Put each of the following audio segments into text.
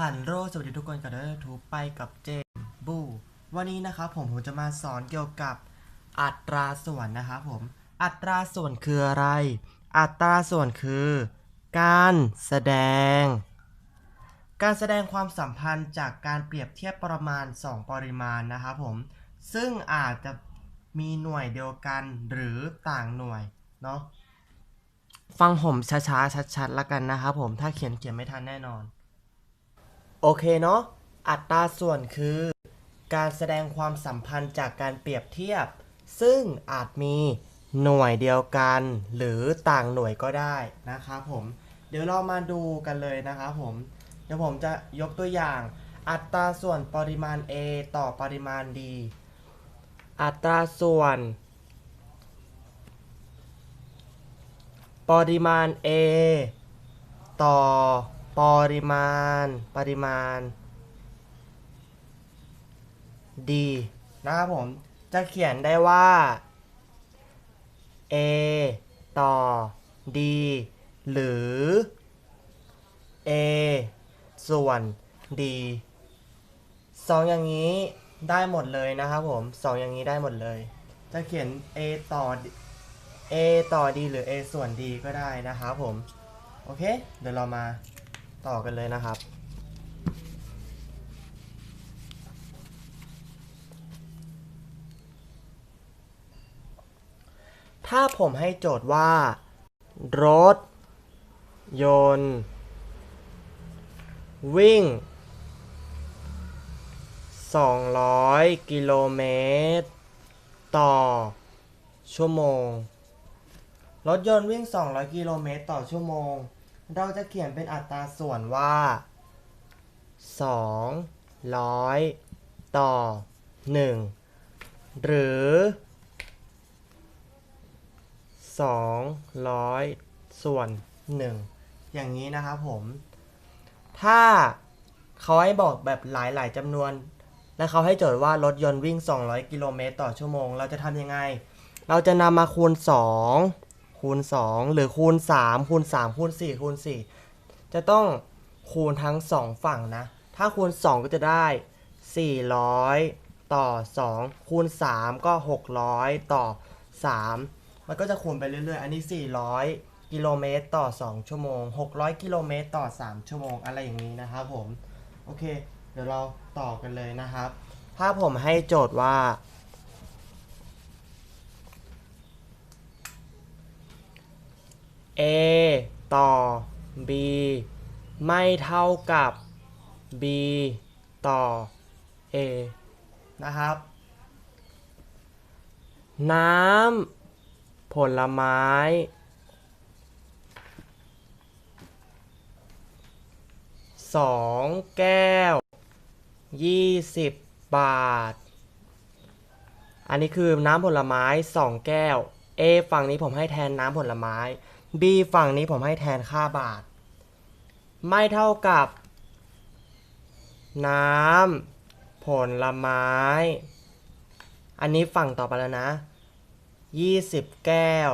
ฮัลโหลสวัสดีทุกคนกันด้วยทูไปกับเจมบูวันนี้นะครับผมผมจะมาสอนเกี่ยวกับอัตราส่วนนะครับผม อัตราส่วนคืออะไร อัตราส่วนคือ การแสดง การแสดงความสัมพันธ์จากการเปรียบเทียบประมาณ 2 ปริมาณนะครับผม ซึ่งอาจจะมีหน่วยเดียวกันหรือต่างหน่วยเนาะ ฟังผมช้าๆชัดๆแล้วกันนะครับผม ถ้าเขียนเขียนไม่ทันแน่นอน โอเคเนาะ อัตราส่วนคือ การแสดงความสัมพันธ์จากการเปรียบเทียบ ซึ่งอาจมีหน่วยเดียวกัน หรือต่างหน่วยก็ได้นะครับผม เดี๋ยวเรามาดูกันเลยนะครับผม เดี๋ยวผมจะยกตัวอย่าง อัตราส่วนปริมาณ A ต่อปริมาณ D อัตราส่วน ปริมาณ A ต่อ ปริมาณ ปริมาณ D นะครับผม จะเขียนได้ว่า A ต่อ D หรือ A ส่วน D สองอย่างนี้ได้หมดเลยนะครับผมสองอย่างนี้ได้หมดเลย จะเขียน A ต่อ A ต่อ D หรือ A ส่วน D ก็ได้นะครับผม โอเค เดี๋ยวเรามา ต่อกันเลยนะครับ ถ้าผมให้โจทย์ว่า รถ ยนต์ วิ่ง 200 กิโลเมตร ต่อ ชั่วโมง รถยนต์วิ่ง 200 กิโลเมตร ต่อชั่วโมง เราจะเขียนเป็นอัตราส่วนว่า200 ต่อ 1 หรือ 200 ส่วน 1 อย่างนี้นะครับผม ถ้าเขาให้บอกแบบหลายๆจำนวน และเขาให้โจทย์ว่ารถยนต์วิ่ง 200 กิโลเมตรต่อชั่วโมง เราจะทำยังไง เราจะนำมาคูณ 2 คูณ 2 หรือคูณ 3 คูณ 3 คูณ 4 คูณ 4 จะต้องคูณทั้ง 2 ฝั่งนะ ถ้าคูณ 2 ก็จะได้ 400 ต่อ 2 คูณ 3 ก็ 600 ต่อ 3 มันก็จะคูณไปเรื่อยๆ อันนี้ 400 กิโลเมตรต่อ 2 ชั่วโมง 600 กิโลเมตรต่อ 3 ชั่วโมง อะไรอย่างนี้นะครับผม โอเค เดี๋ยวเราต่อกันเลยนะครับ ถ้าผมให้โจทย์ว่า A ต่อ B ไม่เท่ากับ B ต่อ A นะครับ น้ำผลไม้ สองแก้ว ยี่สิบบาท อันนี้คือน้ำผลไม้สองแก้ว A ฝั่งนี้ผมให้แทนน้ำผลไม้ B ฝั่งนี้ผมให้แทนค่าบาท ไม่เท่ากับ น้ำผลไม้ อันนี้ฝั่งต่อไปแล้วนะ 20 แก้ว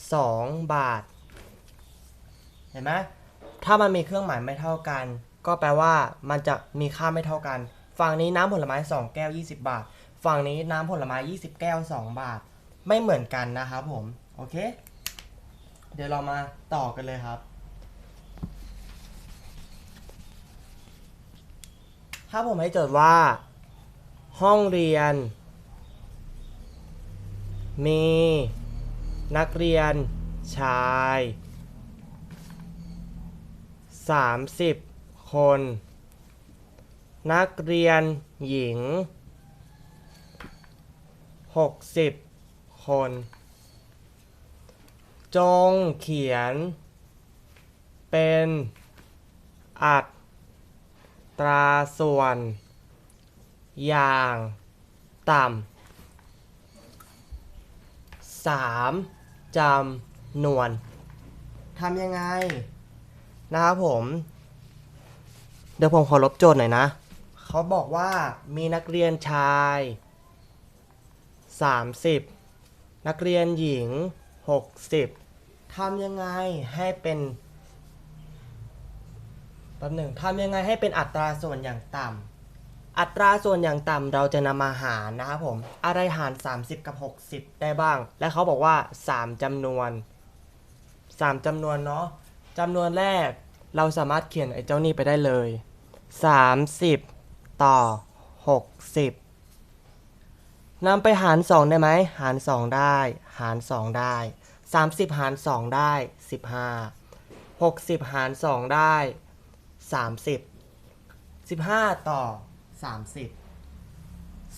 2 บาท เห็นไหมถ้ามันมีเครื่องหมายไม่เท่ากัน ก็แปลว่ามันจะมีค่าไม่เท่ากัน ฝั่งนี้น้ำผลไม้ 2 แก้ว 20 บาท ฝั่งนี้น้ำผลไม้ 20 แก้ว 2 บาท ไม่เหมือนกันนะครับผม โอเค เดี๋ยวเรามาต่อกันเลยครับ ถ้าผมให้โจทย์ว่า ห้องเรียน มีนักเรียนชาย 30 คน นักเรียนหญิง 60 คน จงเขียน เป็นอัตราส่วน อย่างต่ำสามจำนวนทำยังไง นะครับผม เดี๋ยวผมขอลบโจทย์หน่อยนะ เขาบอกว่ามีนักเรียนชาย 30 นักเรียนหญิง 60 ทำยังไงให้เป็นแป๊บหนึ่งทำยังไงให้เป็นอัตราส่วนอย่างต่ำอัตราส่วนอย่างต่ำเราจะนำมาหารนะครับผม อะไรหาร 30 กับ 60 ได้บ้าง และเขาบอกว่า 3จำนวน 3จำนวนเนาะจำนวนแรกเราสามารถเขียนไอ้เจ้านี่ไปได้เลย 30 ต่อ 60นำไปหาร 2 ได้ไหม หาร 2 ได้ หาร 2 ได้ 30 หาร 2 ได้ 15 60 หาร 2 ได้ 30 15 ต่อ 30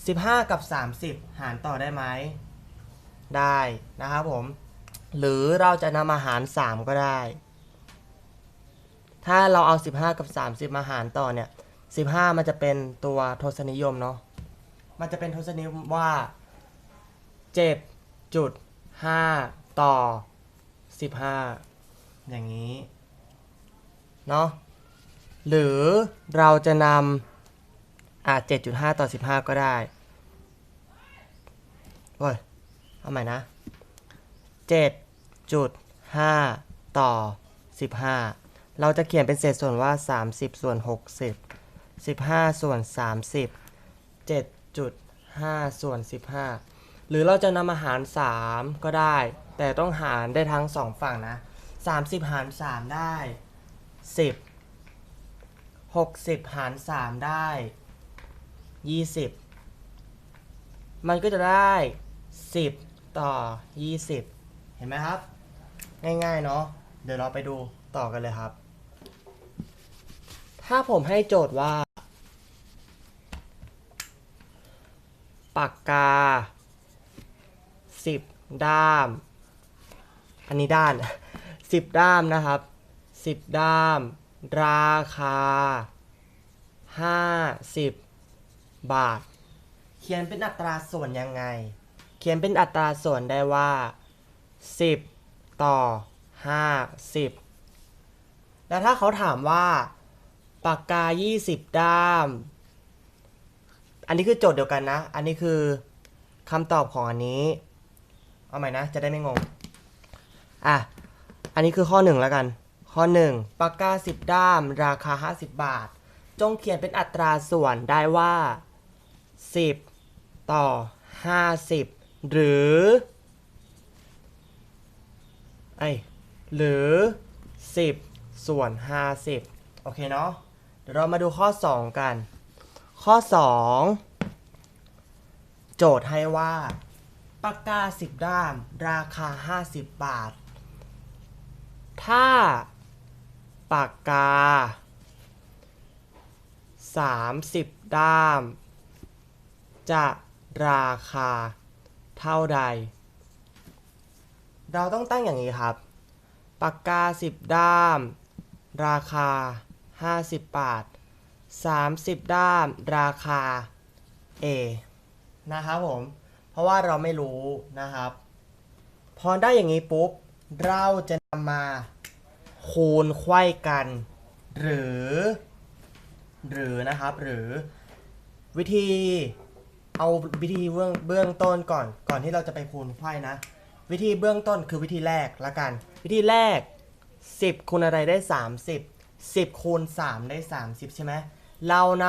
15 กับ 30 หารต่อได้ไหม ได้นะครับผม หรือเราจะนำมาหาร 3 ก็ได้ ถ้าเราเอา 15 กับ 30 มาหารต่อเนี่ย 15 มันจะเป็นตัวทศนิยมเนาะ มันจะเป็นทศนิยมว่า7.5 ต่อ15อย่างนี้ เนาะหรือเราจะนำอะ7.5ต่อ15ก็ได้โอ้ยเอาใหม่นะ7.5ต่อ15เราจะเขียนเป็นเศษส่วนว่า30ส่วน60 15ส่วน30 7.5ส่วน15หรือเราจะนำมาหาร3ก็ได้ แต่ต้องหารได้ทั้ง2ฝั่งนะ30หาร3ได้10 60หาร3ได้20มันก็จะได้10ต่อ20เห็นไหมครับ ง่ายๆเนาะเดี๋ยวเราไปดูต่อกันเลยครับ ถ้าผมให้โจทย์ว่าปากกา 10 ด้าม อันนี้ด้าน 10 ด้ามนะครับ 10 ด้าม ราคา 50 บาท เขียนเป็นอัตราส่วนยังไง เขียนเป็นอัตราส่วนได้ว่า 10 ต่อ 50 แล้วถ้าเขาถามว่าปากกา 20 ด้าม อันนี้คือโจทย์เดียวกันนะ อันนี้คือคำตอบของอันนี้ เอาใหม่นะ จะได้ไม่งง อะ อันนี้คือข้อหนึ่งแล้วกัน ข้อหนึ่งปากกา 10 ด้าม ราคา 50 บาท จงเขียนเป็นอัตราส่วนได้ว่า 10 ต่อ 50 หรือ ไอหรือ 10 ส่วน 50 โอเคเนาะเดี๋ยวเรามาดูข้อ 2 กัน ข้อ 2 โจทย์ให้ว่าปากกา 10 ด้าม ราคา 50 บาท ถ้าปากกา 30 ด้าม จะราคาเท่าใด เราต้องตั้งอย่างนี้ครับ ปากกา 10 ด้าม ราคา 50 บาท 30 ด้าม ราคา A นะครับผม เพราะว่าเราไม่รู้นะครับ พอได้อย่างนี้ปุ๊บ เราจะ มาคูณไขว้กัน หรือ หรือนะครับ หรือวิธีเอาวิธีเบื้องเบื้องต้นก่อน ก่อนที่เราจะไปคูณไขว้นะ วิธีเบื้องต้นคือวิธีแรกละกัน วิธีแรก 10คูณอะไรได้ 30 10คูณ3ได้ 30 ใช่ไหมเราน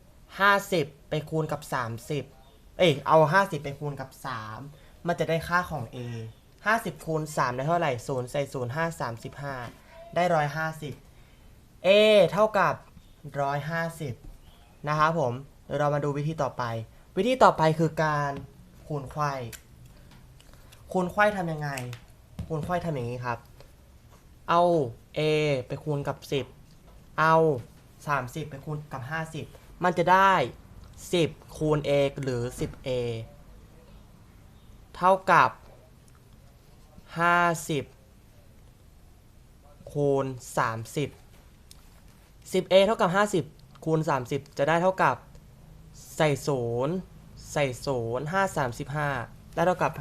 ำ50 ไปคูณกับ 30 เอ้ยเอา 50 ไปคูณกับ 3 มันจะได้ค่าของ a 50คูณ3ได้เท่าไหร่0ใส่0 5 35 ได้ 150 a เท่ากับ 150 นะครับผมเดี๋ยวเรามาดูวิธีต่อไป วิธีต่อไปคือการคูณไขว้คูณไขว้ทำยังไง คูณไขว้ทำอย่างนี้ครับ เอา a ไปคูณกับ 10 เอา 30 ไปคูณกับ 50 มันจะได้ 10 คูณ a หรือ 10a เท่ากับ 50คูณ30 10a เท่ากับ50คูณ30จะได้เท่ากับใส่0ใส่0 5 35ได้เท่ากับ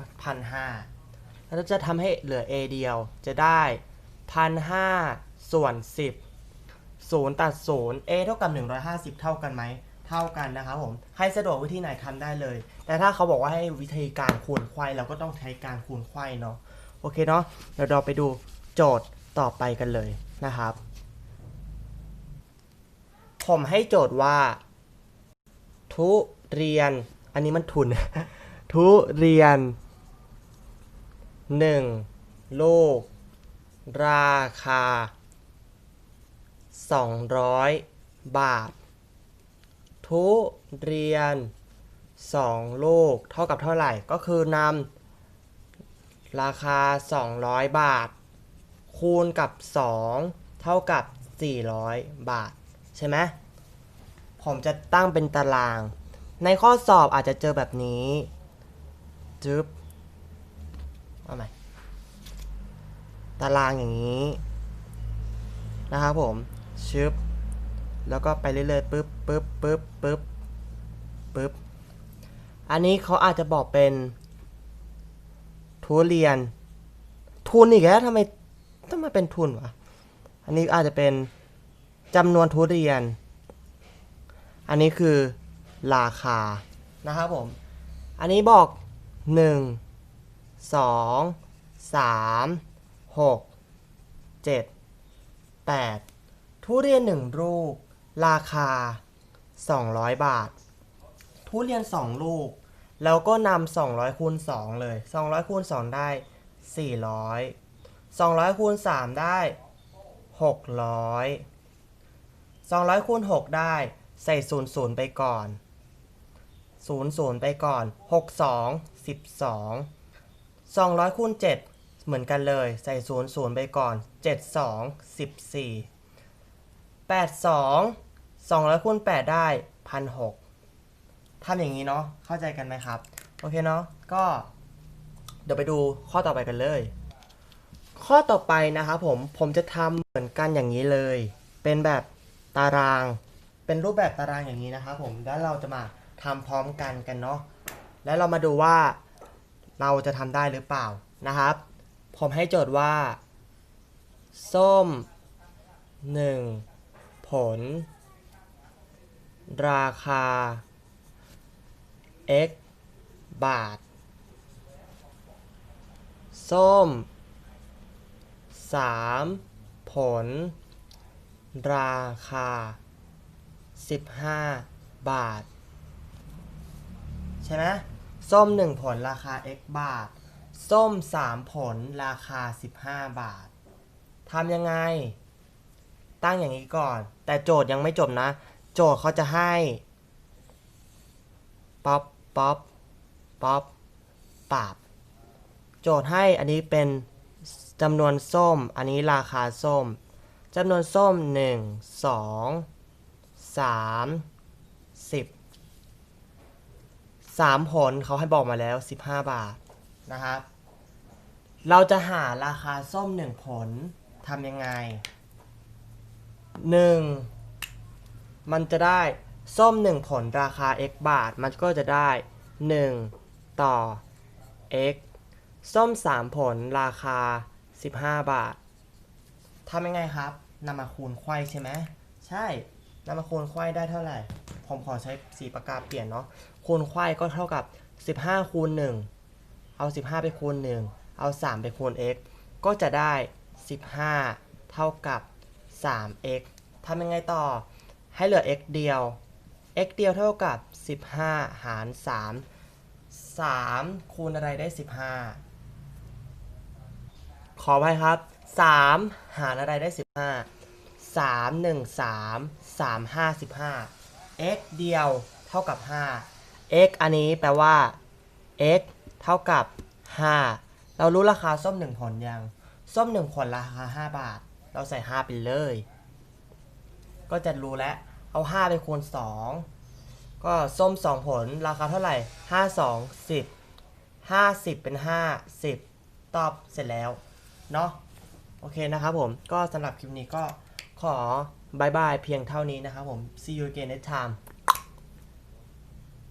1,500แล้วจะทำให้เหลือ a เดียวจะได้1,500ส่วน10 0ตัด0 a เท่ากับ150เท่ากันไหมเท่ากันนะครับผมใครสะดวกวิธีไหนทำได้เลย แต่ถ้าเขาบอกว่าให้วิธีการคูณไขว้เราก็ต้องใช้การคูณไขว้เนาะ โอเคเนาะเดี๋ยวเราไปดูโจทย์ต่อไปกันเลยนะครับ ผมให้โจทย์ว่า ทุเรียน อันนี้มันทุน ทุเรียนหนึ่งลูก ราคา 200 บาท ทุเรียน 2 ลูก เท่ากับเท่าไหร่ก็คือนำ ราคา 200 บาท คูณกับ 2 เท่ากับ 400 บาท ใช่ไหมผมจะตั้งเป็นตาราง ในข้อสอบอาจจะเจอแบบนี้จึ๊บเอาใหม่ตารางอย่างนี้ นะครับผมชึบแล้วก็ไปเรื่อยๆปึ๊บปึ๊บปึ๊บปึ๊บปึ๊บอันนี้เขาอาจจะบอกเป็น ทุเรียน ทุนอีกแล้วทำไมต้องมาเป็นทุนวะ อันนี้อาจจะเป็นจำนวนทุเรียน อันนี้คือราคานะครับผม อันนี้บอก 1 2 3 6 7 8 ทุเรียน 1 ลูก ราคา 200 บาท ทุเรียน 2 ลูก แล้วก็นำ200คูณ2เลย 200คูณ2ได้ 400 200คูณ3ได้ 600 200คูณ6ได้ ใส่0 0ไปก่อน0 0ไปก่อน 6 2 12 200คูณ7เหมือนกันเลย ใส่0 0ไปก่อน 7 2 14 8 2 200คูณ8ได้1,600 ทำอย่างนี้เนาะเข้าใจกันไหมครับ โอเคเนาะก็ เดี๋ยวไปดูข้อต่อไปกันเลย ข้อต่อไปนะครับผมผมจะทำเหมือนกันอย่างนี้เลย เป็นแบบตาราง เป็นรูปแบบตารางอย่างนี้นะครับผมแล้วเราจะมาทำพร้อมกันกันเนาะแล้วเรามาดูว่าเราจะทำได้หรือเปล่านะครับ ผมให้โจทย์ว่า ส้ม 1 ผล ราคา x บาท ส้ม 3 ผล ราคา 15 บาท ใช่ไหมส้ม 1 ผลราคา x บาท ส้ม 3 ผลราคา 15 บาททำยังไง ตั้งอย่างนี้ก่อน แต่โจทย์ยังไม่จบนะ โจทย์เขาจะให้ป๊อป ป๊อปป๊อปปาบ โจทย์ให้อันนี้เป็นจำนวนส้ม อันนี้ราคาส้มจำนวนส้ม 1 2 3 10 3 ผลเขาให้บอกมาแล้ว 15 บาทนะครับเราจะหาราคาส้ม 1 ผลทำยังไง 1 มันจะได้ ส้ม 1 ผลราคา x บาท มันก็จะได้ 1 ต่อ x ส้ม 3 ผลราคา 15 บาททำยังไงครับนำมาคูณไขว้ใช่ไหมใช่นำมาคูณไขว้ได้เท่าไหร่ ผมขอใช้สีปากกาเปลี่ยนเนาะคูณไขว้ก็เท่ากับ 15 คูณ 1 เอา 15 ไปคูณ 1 เอา 3 ไปคูณ x ก็จะได้ 15 เท่ากับ 3x ทำยังไงต่อ ให้เหลือ x เดียว x เดียวเท่ากับ 15 หาร 3 3 คูณอะไรได้ 15 ขอไว้ครับ 3 หารอะไรได้ 15 3 1 3 3 5 15 x เดียวเท่ากับ 5 x อันนี้แปลว่า x เท่ากับ 5 เรารู้ราคาส้ม 1 ผลยัง ส้ม 1 ผลราคา 5 บาท เราใส่ 5 ไปเลย ก็จะรู้แล้ว เอา 5 ไปคูณ 2 ก็ส้ม 2 ผลราคาเท่าไหร่ 5 2 10 50 เป็น 5 10 ตอบเสร็จแล้ว เนาะโอเคนะครับผม ก็สำหรับคลิปนี้ก็ขอบายบายเพียงเท่านี้นะครับผม see you again next time